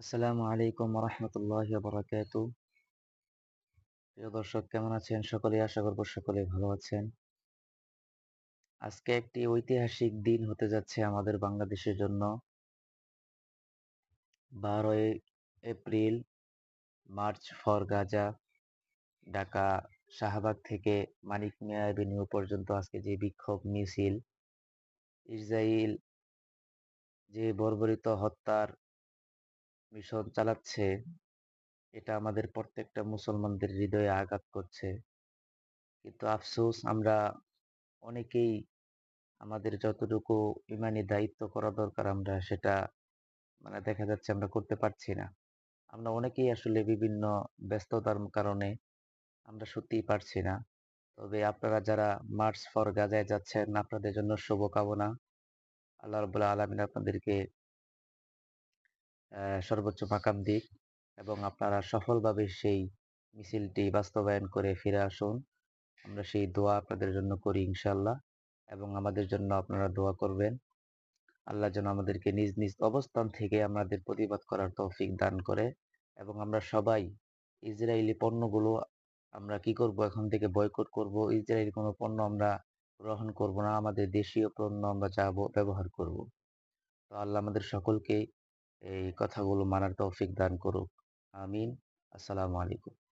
আসসালামু আলাইকুম রহমতুল্লাহ বরাকাত প্রিয় দর্শক, কেমন আছেন? সকলে আশা করব সকলে ভালো আছেন। আজকে একটি ঐতিহাসিক দিন হতে যাচ্ছে আমাদের বাংলাদেশের জন্য। বারোই April, March for Gaza, Dhaka Shahbag থেকে মানিক মিয়া এভিনিউ পর্যন্ত আজকে যে বিক্ষোভ মিছিল ইসরায়েল যে বর্বরিত হত্যার মিশন চালাচ্ছে, এটা আমাদের প্রত্যেকটা মুসলমানদের হৃদয়ে আঘাত করছে। কিন্তু আফসোস, আমরা অনেকেই আমাদের যতটুকু ইমানি দায়িত্ব করা দরকার, আমরা সেটা মানে দেখা যাচ্ছে আমরা করতে পারছি না। আমরা অনেকেই আসলে বিভিন্ন ব্যস্ততার কারণে আমরা সত্যিই পারছি না। তবে আপনারা যারা মার্চ ফর গাজায় যাচ্ছেন, আপনাদের জন্য শুভকামনা। আল্লাহ রবুল্লাহ আলমিন আপনাদেরকে সর্বোচ্চ মাকাম দিক এবং আপনারা সফলভাবে সেই মিছিলটি বাস্তবায়ন করে ফিরে আসুন। আমরা সেই দোয়া আপনাদের জন্য করি ইনশাল্লাহ এবং আমাদের জন্য আপনারা দোয়া করবেন। আল্লাহ যেন আমাদেরকে নিজ নিজ অবস্থান থেকে আমাদের প্রতিবাদ করার তৌফিক দান করে এবং আমরা সবাই ইসরায়েলি পণ্যগুলো আমরা কি করব এখন থেকে বয়কট করব ইসরায়েলি কোনো পণ্য আমরা গ্রহণ করব না, আমাদের দেশীয় পণ্য আমরা যা ব্যবহার করব। তো আল্লাহ আমাদের সকলকে এই কথাগুলো মানার তৌফিক দান করুক। আমিন। আসসালামু আলাইকুম।